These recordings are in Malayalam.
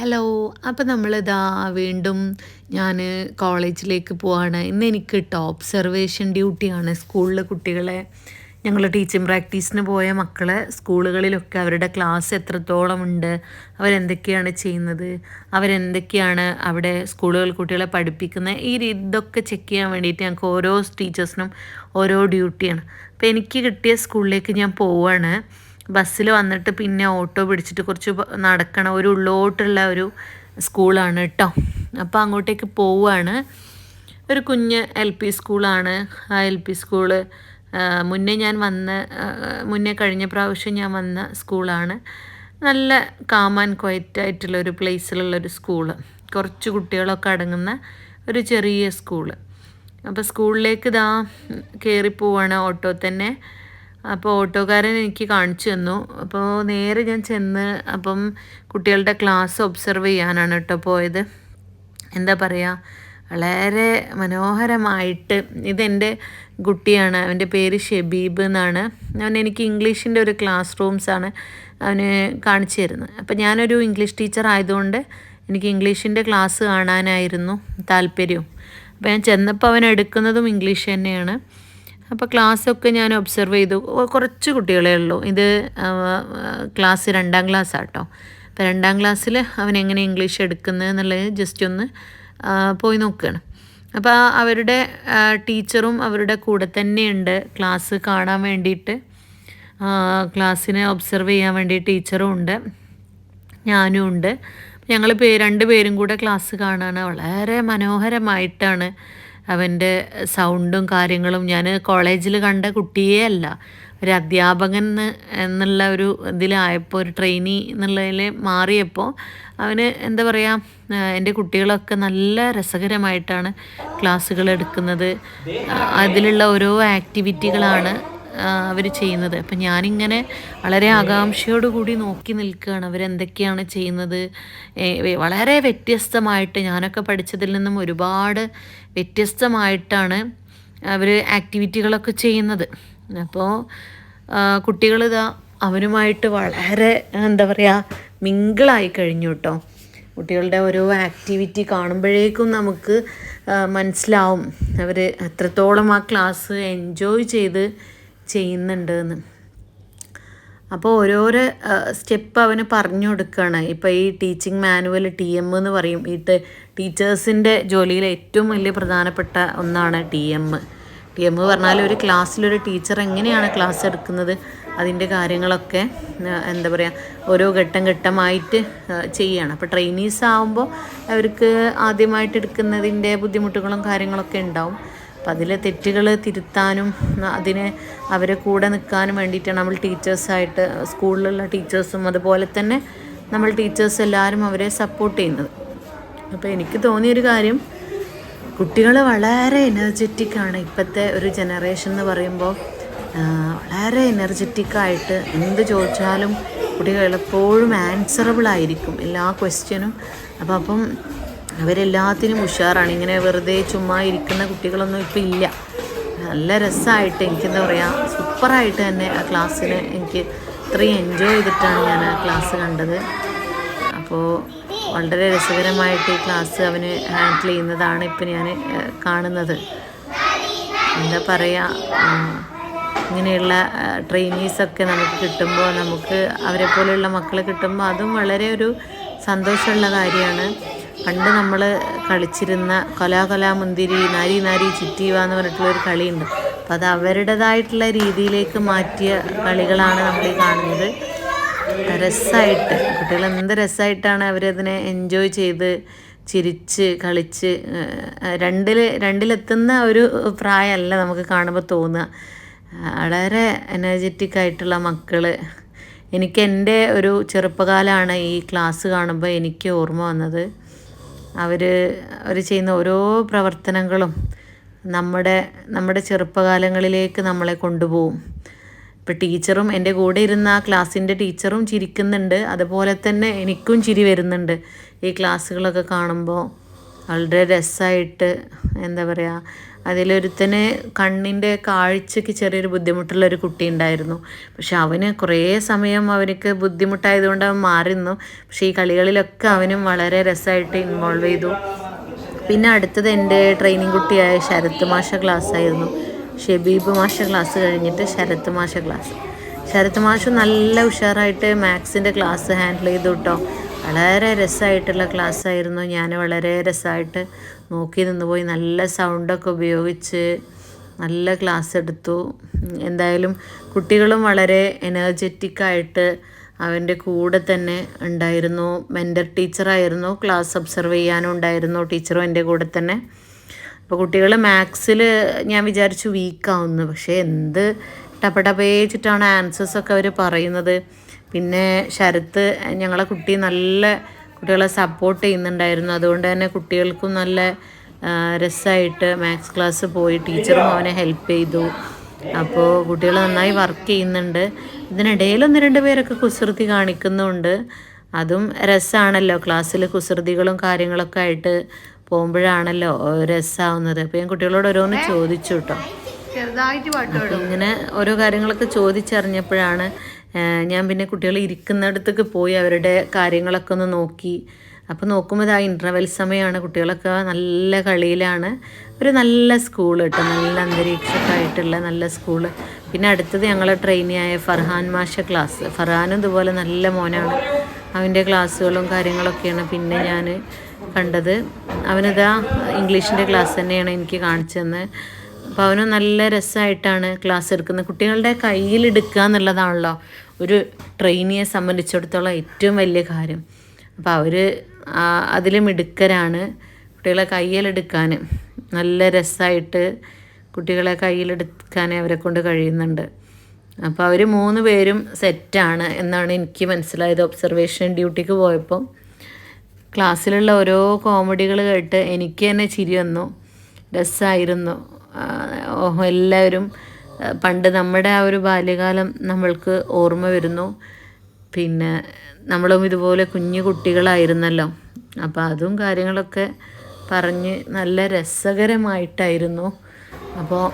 ഹലോ അപ്പോൾ നമ്മളിതാ വീണ്ടും ഞാൻ കോളേജിലേക്ക് പോവാണ്. ഇന്ന് എനിക്ക് കേട്ടോ ഒബ്സർവേഷൻ ഡ്യൂട്ടിയാണ് സ്കൂളിലെ കുട്ടികളെ. ഞങ്ങൾ ടീച്ചിങ് പ്രാക്ടീസിന് പോയ മക്കളെ സ്കൂളുകളിലൊക്കെ അവരുടെ ക്ലാസ് എത്രത്തോളം ഉണ്ട് അവരെന്തൊക്കെയാണ് ചെയ്യുന്നത് അവരെന്തൊക്കെയാണ് അവിടെ സ്കൂളുകൾ കുട്ടികളെ പഠിപ്പിക്കുന്നത് ഈ ഇതൊക്കെ ചെക്ക് ചെയ്യാൻ വേണ്ടിയിട്ട് ഞങ്ങൾക്ക് ഓരോ ടീച്ചേഴ്സിനും ഓരോ ഡ്യൂട്ടിയാണ് അപ്പോൾ എനിക്ക് കിട്ടിയ സ്കൂളിലേക്ക് ഞാൻ പോവാണ്. ബസ്സിൽ വന്നിട്ട് പിന്നെ ഓട്ടോ പിടിച്ചിട്ട് കുറച്ച് നടക്കണ ഒരു ഉള്ളോട്ടുള്ള ഒരു സ്കൂളാണ് കേട്ടോ അപ്പോൾ അങ്ങോട്ടേക്ക് പോവുകയാണ് ഒരു കുഞ്ഞ് എൽ പി സ്കൂളാണ്. ആ എൽ പി സ്കൂൾ മുന്നേ ഞാൻ വന്ന മുന്നേ കഴിഞ്ഞ പ്രാവശ്യം ഞാൻ വന്ന സ്കൂളാണ്. നല്ല കാമൻ ക്വയറ്റ് ആയിട്ടുള്ള ഒരു പ്ലേസിലുള്ളൊരു സ്കൂൾ. കുറച്ച് കുട്ടികളൊക്കെ അടങ്ങുന്ന ഒരു ചെറിയ സ്കൂൾ. അപ്പോൾ സ്കൂളിലേക്ക് ഇതാ കയറി പോവാണ് ഓട്ടോ തന്നെ. അപ്പോൾ ഓട്ടോക്കാരൻ എനിക്ക് കാണിച്ചു തന്നു. അപ്പോൾ നേരെ ഞാൻ ചെന്ന് അപ്പം കുട്ടികളുടെ ക്ലാസ് ഒബ്സർവ് ചെയ്യാനാണ് കേട്ടോ പോയത്. എന്താ പറയുക വളരെ മനോഹരമായിട്ട് ഇതെന്റെ കുട്ടിയാണ്. അവന്റെ പേര് ഷെബീബ് എന്നാണ്. അവൻ എനിക്ക് ഇംഗ്ലീഷിന്റെ ഒരു ക്ലാസ് റൂംസാണ് അവന് കാണിച്ചു തരുന്നത്. അപ്പം ഞാനൊരു ഇംഗ്ലീഷ് ടീച്ചർ ആയതുകൊണ്ട് എനിക്ക് ഇംഗ്ലീഷിന്റെ ക്ലാസ് കാണാനായിരുന്നു താല്പര്യവും അപ്പോൾ ഞാൻ ചെന്നപ്പോൾ അവൻ എടുക്കുന്നതും ഇംഗ്ലീഷ് തന്നെയാണ്. അപ്പോൾ ക്ലാസ്സൊക്കെ ഞാൻ ഒബ്സർവ് ചെയ്തു. കുറച്ച് കുട്ടികളെ ഉള്ളൂ. ഇത് ക്ലാസ് രണ്ടാം ക്ലാസ് ആട്ടോ അപ്പോൾ രണ്ടാം ക്ലാസ്സിൽ അവൻ എങ്ങനെ ഇംഗ്ലീഷ് എടുക്കുന്നത് എന്നുള്ളത് ജസ്റ്റ് ഒന്ന് പോയി നോക്കുകയാണ് അപ്പോൾ അവരുടെ ടീച്ചറും അവരുടെ കൂടെ തന്നെയുണ്ട് ക്ലാസ് കാണാൻ വേണ്ടിയിട്ട് ക്ലാസ്സിനെ ഒബ്സർവ് ചെയ്യാൻ വേണ്ടി ടീച്ചറും ഉണ്ട്. ഞാനും ഉണ്ട്. ഞങ്ങൾ പേ രണ്ട് പേരും കൂടെ ക്ലാസ് കാണാൻ വളരെ മനോഹരമായിട്ടാണ് അവന്റെ സൗണ്ടും കാര്യങ്ങളും ഞാൻ കോളേജിൽ കണ്ട കുട്ടിയേ അല്ല. ഒരു അധ്യാപകൻ എന്ന് എന്നുള്ള ഒരു ഇതിലായപ്പോൾ ഒരു ട്രെയിനി എന്നുള്ളതിൽ മാറിയപ്പോൾ അവന് എന്താ പറയുക എന്റെ കുട്ടികളൊക്കെ നല്ല രസകരമായിട്ടാണ് ക്ലാസ്സുകൾ എടുക്കുന്നത്. അതിലുള്ള ഓരോ ആക്ടിവിറ്റികളാണ് അവർ ചെയ്യുന്നത്. അപ്പം ഞാനിങ്ങനെ വളരെ ആകാംക്ഷയോടുകൂടി നോക്കി നിൽക്കുകയാണ്. അവരെന്തൊക്കെയാണ് ചെയ്യുന്നത്? വളരെ വ്യത്യസ്തമായിട്ട് ഞാനൊക്കെ പഠിച്ചതിൽ നിന്നും ഒരുപാട് വ്യത്യസ്തമായിട്ടാണ് അവർ ആക്ടിവിറ്റികളൊക്കെ ചെയ്യുന്നത്. അപ്പോൾ കുട്ടികളിതാ അവനുമായിട്ട് വളരെ എന്താ പറയുക മിങ്കിളായി കഴിഞ്ഞു കേട്ടോ. കുട്ടികളുടെ ഓരോ ആക്ടിവിറ്റി കാണുമ്പോഴേക്കും നമുക്ക് മനസ്സിലാവും. അവർ എത്രത്തോളം ആ ക്ലാസ് എൻജോയ് ചെയ്ത് ചെയ്യുന്നുണ്ട് എന്ന് അപ്പോൾ ഓരോരോ സ്റ്റെപ്പ് അവന് പറഞ്ഞു കൊടുക്കുകയാണ് ഇപ്പോൾ ഈ ടീച്ചിങ് മാനുവൽ ടി എം എന്ന് പറയും. ഈ ടീച്ചേഴ്സിന്റെ ജോലിയിൽ ഏറ്റവും വലിയ പ്രധാനപ്പെട്ട ഒന്നാണ് ടി എം. ടി എം പറഞ്ഞാൽ ഒരു ക്ലാസ്സിലൊരു ടീച്ചർ എങ്ങനെയാണ് ക്ലാസ് എടുക്കുന്നത് അതിന്റെ കാര്യങ്ങളൊക്കെ എന്താ പറയുക ഓരോ ഘട്ടം ഘട്ടമായിട്ട് ചെയ്യുകയാണ് അപ്പോൾ ട്രെയിനീസ് ആവുമ്പോൾ അവർക്ക് ആദ്യമായിട്ട് എടുക്കുന്നതിന്റെ ബുദ്ധിമുട്ടുകളും കാര്യങ്ങളൊക്കെ ഉണ്ടാവും. അപ്പം അതിലെ തെറ്റുകൾ തിരുത്താനും അതിന് അവരെ കൂടെ നിൽക്കാനും വേണ്ടിയിട്ടാണ് നമ്മൾ ടീച്ചേഴ്സായിട്ട് സ്കൂളിലുള്ള ടീച്ചേഴ്സും അതുപോലെ തന്നെ നമ്മൾ ടീച്ചേഴ്സ് എല്ലാവരും അവരെ സപ്പോർട്ട് ചെയ്യുന്നത്. അപ്പോൾ എനിക്ക് തോന്നിയൊരു കാര്യം കുട്ടികൾ വളരെ എനർജറ്റിക് ആണ്. ഇപ്പോഴത്തെ ഒരു ജനറേഷൻ എന്ന് പറയുമ്പോൾ വളരെ എനർജറ്റിക്കായിട്ട് എന്ത് ചോദിച്ചാലും കുട്ടികൾ എപ്പോഴും ആൻസറബിൾ ആയിരിക്കും എല്ലാ ക്വസ്റ്റ്യനും അപ്പം അപ്പം അവരെല്ലാത്തിനും ഉഷാറാണ്. ഇങ്ങനെ വെറുതെ ചുമ്മാ ഇരിക്കുന്ന കുട്ടികളൊന്നും ഇപ്പം ഇല്ല. നല്ല രസമായിട്ട് എനിക്കെന്താ പറയുക സൂപ്പറായിട്ട് തന്നെ ആ ക്ലാസ്സിന് എനിക്ക് ഇത്രയും എൻജോയ് ചെയ്തിട്ടാണ് ഞാൻ ആ ക്ലാസ് കണ്ടത്. അപ്പോൾ വളരെ രസകരമായിട്ട് ഈ ക്ലാസ് അവന് ഹാൻഡിൽ ചെയ്യുന്നതാണ് ഇപ്പം ഞാൻ കാണുന്നത്. എന്താ പറയുക ഇങ്ങനെയുള്ള ട്രെയിനീസൊക്കെ നമുക്ക് കിട്ടുമ്പോൾ നമുക്ക് അവരെ പോലെയുള്ള മക്കളെ കിട്ടുമ്പോൾ അതും വളരെ ഒരു സന്തോഷമുള്ള കാര്യമാണ്. പണ്ട് നമ്മൾ കളിച്ചിരുന്ന കലാകലാമുന്തിരി കലാ നാരി നാരി ചിറ്റീവ എന്ന് പറഞ്ഞിട്ടുള്ളൊരു കളിയുണ്ട്. അപ്പോൾ അത് അവരുടേതായിട്ടുള്ള രീതിയിലേക്ക് മാറ്റിയ കളികളാണ് നമ്മൾ ഈ കാണുന്നത്. രസമായിട്ട് കുട്ടികൾ എന്ത് രസമായിട്ടാണ് അവരതിനെ എൻജോയ് ചെയ്ത് ചിരിച്ച് കളിച്ച് രണ്ടിൽ രണ്ടിലെത്തുന്ന ഒരു പ്രായമല്ല നമുക്ക് കാണുമ്പോൾ തോന്നുക. വളരെ എനർജറ്റിക് ആയിട്ടുള്ള മക്കൾ എനിക്ക് എന്റെ ഒരു ചെറുപ്പകാലമാണ് ഈ ക്ലാസ് കാണുമ്പോൾ എനിക്ക് ഓർമ്മ വന്നത്. അവർ അവർ ചെയ്യുന്ന ഓരോ പ്രവർത്തനങ്ങളും നമ്മുടെ നമ്മുടെ ചെറുപ്പകാലങ്ങളിലേക്ക് നമ്മളെ കൊണ്ടുപോകും. ഇപ്പോൾ ടീച്ചറും എന്റെ കൂടെ ഇരുന്ന ആ ക്ലാസ്സിന്റെ ടീച്ചറും ചിരിക്കുന്നുണ്ട്. അതുപോലെ തന്നെ എനിക്കും ചിരി വരുന്നുണ്ട്. ഈ ക്ലാസ്സുകളൊക്കെ കാണുമ്പോൾ വളരെ രസമായിട്ട് എന്താ പറയുക അതിലൊരുത്തന് കണ്ണിന്റെ കാഴ്ചയ്ക്ക് ചെറിയൊരു ബുദ്ധിമുട്ടുള്ള ഒരു കുട്ടി ഉണ്ടായിരുന്നു പക്ഷെ അവന് കുറേ സമയം അവനക്ക് ബുദ്ധിമുട്ടായതുകൊണ്ട് അവൻ മാറിന്നു പക്ഷേ ഈ കളികളിലൊക്കെ അവനും വളരെ രസമായിട്ട് ഇൻവോൾവ് ചെയ്തു. പിന്നെ അടുത്തത് എന്റെ ട്രെയിനിങ് കുട്ടിയായ ശരത്ത് മാഷ ക്ലാസ് ആയിരുന്നു ഷെബീബ് മാഷ ക്ലാസ് കഴിഞ്ഞിട്ട് ശരത്ത് മാഷ ക്ലാസ്. ശരത്ത് മാഷ് നല്ല ഉഷാറായിട്ട് മാത്സിന്റെ ക്ലാസ് ഹാൻഡിൽ ചെയ്തു കേട്ടോ വളരെ രസമായിട്ടുള്ള ക്ലാസ് ആയിരുന്നു ഞാൻ വളരെ രസമായിട്ട് നോക്കി നിന്ന് പോയി നല്ല സൗണ്ടൊക്കെ ഉപയോഗിച്ച് നല്ല ക്ലാസ് എടുത്തു. എന്തായാലും കുട്ടികളും വളരെ എനർജറ്റിക്കായിട്ട് അവന്റെ കൂടെ തന്നെ ഉണ്ടായിരുന്നു. മെന്റർ ടീച്ചറായിരുന്നു ക്ലാസ് ഒബ്സർവ് ചെയ്യാനും ഉണ്ടായിരുന്നു ടീച്ചറും എന്റെ കൂടെ തന്നെ. അപ്പോൾ കുട്ടികൾ മാത്സിൽ ഞാൻ വിചാരിച്ചു വീക്കാവുന്നു പക്ഷേ എന്ത് ടപ്പടപ്പേച്ചിട്ടാണ് ആൻസേഴ്സൊക്കെ അവർ പറയുന്നത്? പിന്നെ ശരത്ത് ഞങ്ങളെ കുട്ടി നല്ല കുട്ടികളെ സപ്പോർട്ട് ചെയ്യുന്നുണ്ടായിരുന്നു. അതുകൊണ്ട് തന്നെ കുട്ടികൾക്കും നല്ല രസമായിട്ട് മാത്സ് ക്ലാസ് പോയി. ടീച്ചറും അവനെ ഹെൽപ്പ് ചെയ്തു. അപ്പോൾ കുട്ടികൾ നന്നായി വർക്ക് ചെയ്യുന്നുണ്ട്. ഇതിനിടയിൽ ഒന്ന് രണ്ട് പേരൊക്കെ കുസൃതി കാണിക്കുന്നുണ്ട്. അതും രസമാണല്ലോ ക്ലാസ്സിൽ കുസൃതികളും കാര്യങ്ങളൊക്കെ ആയിട്ട് പോകുമ്പോഴാണല്ലോ രസമാവുന്നത് അപ്പോൾ ഞാൻ കുട്ടികളോട് ഓരോന്ന് ചോദിച്ചു കേട്ടോ. ഇങ്ങനെ ഓരോ കാര്യങ്ങളൊക്കെ ചോദിച്ചറിഞ്ഞപ്പോഴാണ് ഞാൻ പിന്നെ കുട്ടികൾ ഇരിക്കുന്നിടത്തേക്ക് പോയി അവരുടെ കാര്യങ്ങളൊക്കെ ഒന്ന് നോക്കി. അപ്പോൾ നോക്കുമ്പോൾ ആ ഇന്റർവെൽ സമയമാണ് കുട്ടികളൊക്കെ നല്ല കളിയിലാണ്. ഒരു നല്ല സ്കൂൾ കേട്ടോ. നല്ല അന്തരീക്ഷമൊക്കെ ആയിട്ടുള്ള നല്ല സ്കൂൾ പിന്നെ അടുത്തത് ഞങ്ങളെ ട്രെയിനിയായ ഫർഹാൻ മാഷ ക്ലാസ് ഫർഹാനും ഇതുപോലെ നല്ല മോനാണ്. അവന്റെ ക്ലാസ്സുകളും കാര്യങ്ങളൊക്കെയാണ് പിന്നെ ഞാൻ കണ്ടത്. അവനിതാ ഇംഗ്ലീഷിന്റെ ക്ലാസ് തന്നെയാണ് എനിക്ക് കാണിച്ചു അവന് നല്ല രസമായിട്ടാണ് ക്ലാസ് എടുക്കുന്നത്. കുട്ടികളുടെ കയ്യിലെടുക്കുക എന്നുള്ളതാണല്ലോ ഒരു ട്രെയിനിയെ സംബന്ധിച്ചിടത്തോളം ഏറ്റവും വലിയ കാര്യം. അപ്പോൾ അവർ അതിൽ മിടുക്കരാണ് കുട്ടികളെ കയ്യിലെടുക്കാൻ നല്ല രസമായിട്ട് കുട്ടികളെ കയ്യിലെടുക്കാൻ അവരെ കൊണ്ട് കഴിയുന്നുണ്ട്. അപ്പോൾ അവർ മൂന്ന് പേരും സെറ്റാണ് എന്നാണ് എനിക്ക് മനസ്സിലായത് ഒബ്സർവേഷൻ ഡ്യൂട്ടിക്ക് പോയപ്പോൾ ക്ലാസ്സിലുള്ള ഓരോ കോമഡികൾ കേട്ട് എനിക്ക് തന്നെ ചിരി വന്നു. രസമായിരുന്നു എല്ലാവരും പണ്ട് നമ്മുടെ ആ ഒരു ബാല്യകാലം നമ്മൾക്ക് ഓർമ്മ വരുന്നു. പിന്നെ നമ്മളും ഇതുപോലെ കുഞ്ഞു കുട്ടികളായിരുന്നല്ലോ. അപ്പോൾ അതും കാര്യങ്ങളൊക്കെ പറഞ്ഞ് നല്ല രസകരമായിട്ടായിരുന്നു. അപ്പോൾ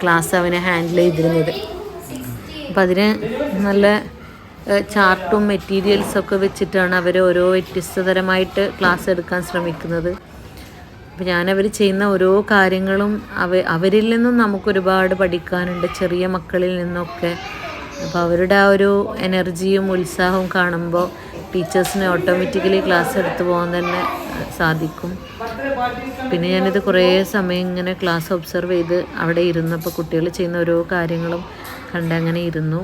ക്ലാസ് അവനെ ഹാൻഡിൽ ചെയ്തിരുന്നത്. അപ്പം അതിന് നല്ല ചാർട്ടും മെറ്റീരിയൽസൊക്കെ വെച്ചിട്ടാണ് അവർ ഓരോ വ്യത്യസ്തതരമായിട്ട് ക്ലാസ് എടുക്കാൻ ശ്രമിക്കുന്നത്. അപ്പോൾ ഞാനവർ ചെയ്യുന്ന ഓരോ കാര്യങ്ങളും അവ അവരിൽ നിന്നും നമുക്കൊരുപാട് പഠിക്കാനുണ്ട് ചെറിയ മക്കളിൽ നിന്നൊക്കെ. അപ്പോൾ അവരുടെ ആ ഒരു എനർജിയും ഉത്സാഹവും കാണുമ്പോൾ ടീച്ചേഴ്സിന് ഓട്ടോമാറ്റിക്കലി ക്ലാസ് എടുത്ത് പോകാൻ തന്നെ സാധിക്കും. പിന്നെ ഞാനിത് കുറേ സമയം ഇങ്ങനെ ക്ലാസ് ഒബ്സർവ് ചെയ്ത് അവിടെ ഇരുന്നപ്പോൾ കുട്ടികൾ ചെയ്യുന്ന ഓരോ കാര്യങ്ങളും കണ്ടങ്ങനെ ഇരുന്നു.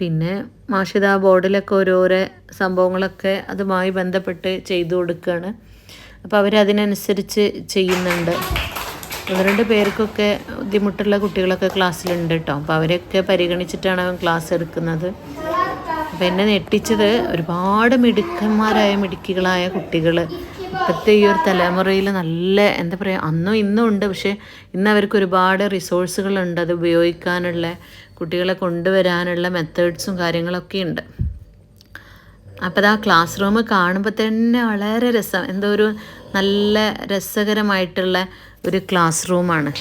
പിന്നെ മാഷിത ബോർഡിലൊക്കെ ഓരോരോ സംഭവങ്ങളൊക്കെ അതുമായി ബന്ധപ്പെട്ട് ചെയ്തു കൊടുക്കുകയാണ് അപ്പോൾ അവരതിനനുസരിച്ച് ചെയ്യുന്നുണ്ട്. ഒന്ന് രണ്ട് പേർക്കൊക്കെ ബുദ്ധിമുട്ടുള്ള കുട്ടികളൊക്കെ ക്ലാസ്സിലുണ്ട് കേട്ടോ. അപ്പോൾ അവരെയൊക്കെ പരിഗണിച്ചിട്ടാണ് അവൻ ക്ലാസ് എടുക്കുന്നത്. അപ്പോൾ എന്നെ ഞെട്ടിച്ചത് ഒരുപാട് മിടുക്കന്മാരായ മിടുക്കികളായ കുട്ടികൾ ഇപ്പോഴത്തെ ഈ ഒരു തലമുറയിൽ നല്ല എന്താ പറയുക അന്നും ഇന്നും ഉണ്ട്. പക്ഷേ ഇന്ന് അവർക്ക് ഒരുപാട് റിസോഴ്സുകളുണ്ട് അത് ഉപയോഗിക്കാനുള്ള കുട്ടികളെ കൊണ്ടുവരാനുള്ള മെത്തേഡ്സും കാര്യങ്ങളൊക്കെ ഉണ്ട്. അപ്പോൾ ആ ക്ലാസ് റൂം കാണുമ്പോൾ തന്നെ വളരെ രസം. എന്തോ ഒരു നല്ല രസകരമായിട്ടുള്ള ഒരു ക്ലാസ് റൂമാണ്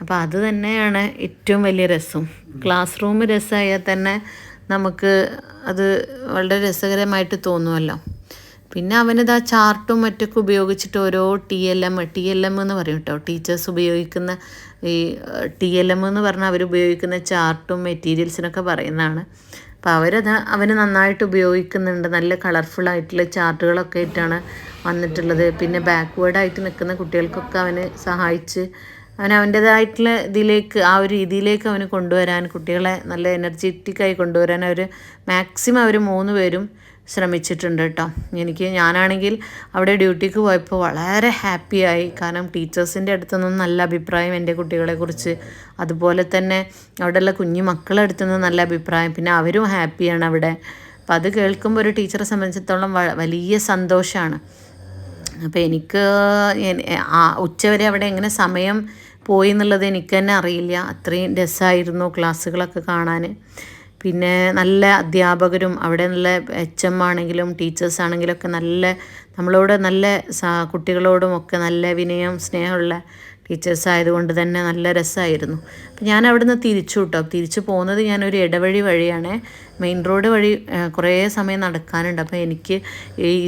അപ്പോൾ അത് തന്നെയാണ് ഏറ്റവും വലിയ രസം. ക്ലാസ് റൂം രസമായാൽ തന്നെ നമുക്ക് അത് വളരെ രസകരമായിട്ട് തോന്നുമല്ലോ പിന്നെ അവനത് ആ ചാർട്ടും മറ്റൊക്കെ ഉപയോഗിച്ചിട്ട് ഓരോ T L M T L M എന്ന് പറയും കേട്ടോ. ടീച്ചേഴ്സ് ഉപയോഗിക്കുന്ന ഈ ടി എൽ എം എന്ന് പറഞ്ഞാൽ അവരുപയോഗിക്കുന്ന ചാർട്ടും മെറ്റീരിയൽസിനൊക്കെ പറയുന്നതാണ്. അപ്പോൾ അവരത് അവർ നന്നായിട്ട് ഉപയോഗിക്കുന്നുണ്ട്. നല്ല കളർഫുള്ളായിട്ടുള്ള ചാർട്ടുകളൊക്കെ ആയിട്ടാണ് വന്നിട്ടുള്ളത്. പിന്നെ ബാക്ക്വേർഡായിട്ട് നിൽക്കുന്ന കുട്ടികൾക്കൊക്കെ അവന് സഹായിച്ച് അവൻ അവന്റേതായിട്ടുള്ള ഇതിലേക്ക് ആ ഒരു രീതിയിലേക്ക് അവന് കൊണ്ടുവരാൻ കുട്ടികളെ നല്ല എനർജറ്റിക്കായി കൊണ്ടുവരാൻ അവർ മാക്സിമം അവർ മൂന്ന് പേരും ശ്രമിച്ചിട്ടുണ്ട് കേട്ടോ. എനിക്ക് ഞാനാണെങ്കിൽ അവിടെ ഡ്യൂട്ടിക്ക് പോയപ്പോൾ വളരെ ഹാപ്പിയായി. കാരണം ടീച്ചേഴ്സിന്റെ അടുത്തു നിന്നും നല്ല അഭിപ്രായം എന്റെ കുട്ടികളെക്കുറിച്ച് അതുപോലെ തന്നെ അവിടെയുള്ള കുഞ്ഞു മക്കളുടെ അടുത്തുനിന്ന് നല്ല അഭിപ്രായം. പിന്നെ അവരും ഹാപ്പിയാണ് അവിടെ. അപ്പം അത് കേൾക്കുമ്പോൾ ഒരു ടീച്ചറെ സംബന്ധിച്ചിടത്തോളം വലിയ സന്തോഷമാണ്. അപ്പോൾ എനിക്ക് ഉച്ചവരെ അവിടെ എങ്ങനെ സമയം പോയി എന്നുള്ളത് എനിക്ക് തന്നെ അറിയില്ല. അത്രയും രസമായിരുന്നു ക്ലാസ്സുകളൊക്കെ കാണാൻ. പിന്നെ നല്ല അധ്യാപകരും അവിടെ നല്ല എച്ച് എം ആണെങ്കിലും ടീച്ചേഴ്സ് ആണെങ്കിലും ഒക്കെ നല്ല നമ്മളോട് നല്ല കുട്ടികളോടും ഒക്കെ നല്ല വിനയം സ്നേഹമുള്ള ടീച്ചേഴ്സ് ആയതുകൊണ്ട് തന്നെ നല്ല രസമായിരുന്നു. അപ്പം ഞാൻ അവിടുന്ന് തിരിച്ചു കിട്ടും തിരിച്ചു പോകുന്നത് ഞാനൊരു ഇടവഴി വഴിയാണ്. മെയിൻ റോഡ് വഴി കുറേ സമയം നടക്കാനുണ്ട്. അപ്പോൾ എനിക്ക്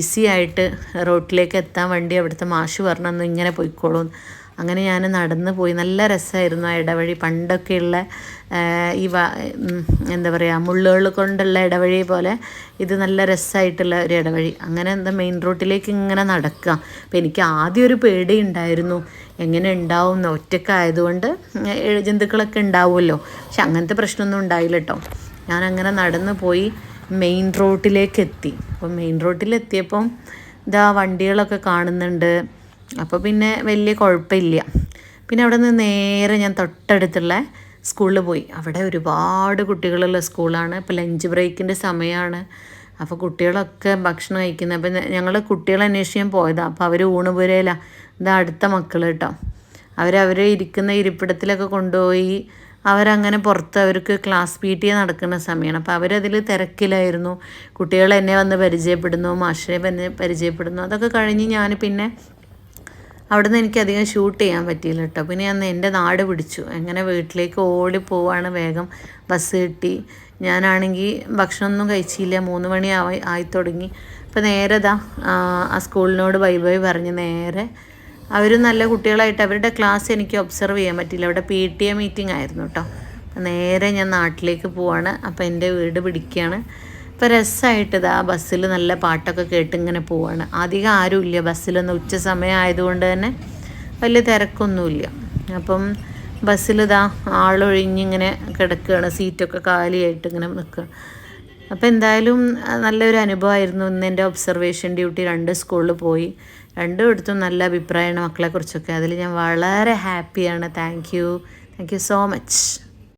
ഈസി ആയിട്ട് റോട്ടിലേക്ക് എത്താൻ വേണ്ടി അവിടുത്തെ മാഷ് പറഞ്ഞു ഇങ്ങനെ പോയിക്കോളൂ അങ്ങനെ ഞാൻ നടന്നു പോയി. നല്ല രസമായിരുന്നു ആ ഇടവഴി. പണ്ടൊക്കെയുള്ള ഈ എന്താ പറയുക മുള്ളുകൾ കൊണ്ടുള്ള ഇടവഴി പോലെ ഇത് നല്ല രസമായിട്ടുള്ള ഒരു ഇടവഴി. അങ്ങനെ എന്താ മെയിൻ റോട്ടിലേക്ക് ഇങ്ങനെ നടക്കുക. അപ്പം എനിക്ക് ആദ്യം ഒരു പേടി ഉണ്ടായിരുന്നു. എങ്ങനെ ഉണ്ടാവും? ഒറ്റക്കായതുകൊണ്ട് ജന്തുക്കളൊക്കെ ഉണ്ടാവുമല്ലോ. പക്ഷെ അങ്ങനത്തെ പ്രശ്നമൊന്നും ഉണ്ടായില്ല കേട്ടോ. ഞാൻ അങ്ങനെ നടന്നു പോയി മെയിൻ റോട്ടിലേക്ക് എത്തി. അപ്പം മെയിൻ റോട്ടിലെത്തിയപ്പം ഇതാ വണ്ടികളൊക്കെ കാണുന്നുണ്ട്. അപ്പോൾ പിന്നെ വലിയ കുഴപ്പമില്ല പിന്നെ അവിടെ നിന്ന് നേരെ ഞാൻ തൊട്ടടുത്തുള്ള സ്കൂളിൽ പോയി. അവിടെ ഒരുപാട് കുട്ടികളുള്ള സ്കൂളാണ്. ഇപ്പോൾ ലഞ്ച് ബ്രേക്കിന്റെ സമയമാണ് അപ്പോൾ കുട്ടികളൊക്കെ ഭക്ഷണം കഴിക്കുന്നത് അപ്പം ഞങ്ങൾ കുട്ടികളെ അന്വേഷിക്കാൻ പോയതാണ് അപ്പോൾ അവർ ഊണുപുരയിലാണ് ഇതാ അടുത്ത മക്കൾ കേട്ടോ അവരവർ ഇരിക്കുന്ന ഇരിപ്പിടത്തിലൊക്കെ കൊണ്ടുപോയി അവരങ്ങനെ പുറത്ത് അവർക്ക് ക്ലാസ് പി ടി നടക്കുന്ന സമയമാണ് അപ്പോൾ അവരതിൽ തിരക്കിലായിരുന്നു. കുട്ടികൾ എന്നെ വന്ന് പരിചയപ്പെടുന്നു മാഷിനെ വന്ന് പരിചയപ്പെടുന്നു. അതൊക്കെ കഴിഞ്ഞ് ഞാൻ പിന്നെ അവിടുന്ന് എനിക്ക് അധികം ഷൂട്ട് ചെയ്യാൻ പറ്റിയില്ല കേട്ടോ പിന്നെ അന്ന് എന്റെ നാട് പിടിച്ചു. എങ്ങനെ വീട്ടിലേക്ക് ഓടി പോവാണ് വേഗം ബസ് കിട്ടി. ഞാനാണെങ്കിൽ ഭക്ഷണമൊന്നും കഴിച്ചില്ല. മൂന്ന് മണി ആയി ആയി തുടങ്ങി. അപ്പോൾ നേരെ ദാ ആ സ്കൂളിനോട് ബൈ ബൈ പറഞ്ഞ് നേരെ. അവർ നല്ല കുട്ടികളായിട്ട് അവരുടെ ക്ലാസ് എനിക്ക് ഒബ്സർവ് ചെയ്യാൻ പറ്റിയില്ല. അവിടെ പി ടി എ മീറ്റിംഗ് ആയിരുന്നു കേട്ടോ നേരെ ഞാൻ നാട്ടിലേക്ക് പോവാണ്. അപ്പോൾ എന്റെ വീട് പിടിക്കുകയാണ് ഇപ്പോൾ രസമായിട്ട് ഇതാ ബസ്സിൽ നല്ല പാട്ടൊക്കെ കേട്ട് ഇങ്ങനെ പോവാണ്. അധികം ആരുമില്ല. ബസ്സിലൊന്നും ഉച്ച സമയം ആയതുകൊണ്ട് തന്നെ വലിയ തിരക്കൊന്നുമില്ല. അപ്പം ബസ്സിൽ ഇതാ ആളൊഴിഞ്ഞിങ്ങനെ കിടക്കുകയാണ്. സീറ്റൊക്കെ കാലിയായിട്ട് ഇങ്ങനെ നിൽക്കുക. അപ്പോൾ എന്തായാലും നല്ലൊരു അനുഭവമായിരുന്നു ഇന്ന് എന്റെ ഒബ്സർവേഷൻ ഡ്യൂട്ടി രണ്ട് സ്കൂളിൽ പോയി. രണ്ടും എടുത്തും നല്ല അഭിപ്രായമാണ് മക്കളെക്കുറിച്ചൊക്കെ. അതിൽ ഞാൻ വളരെ ഹാപ്പിയാണ് thank you thank you so much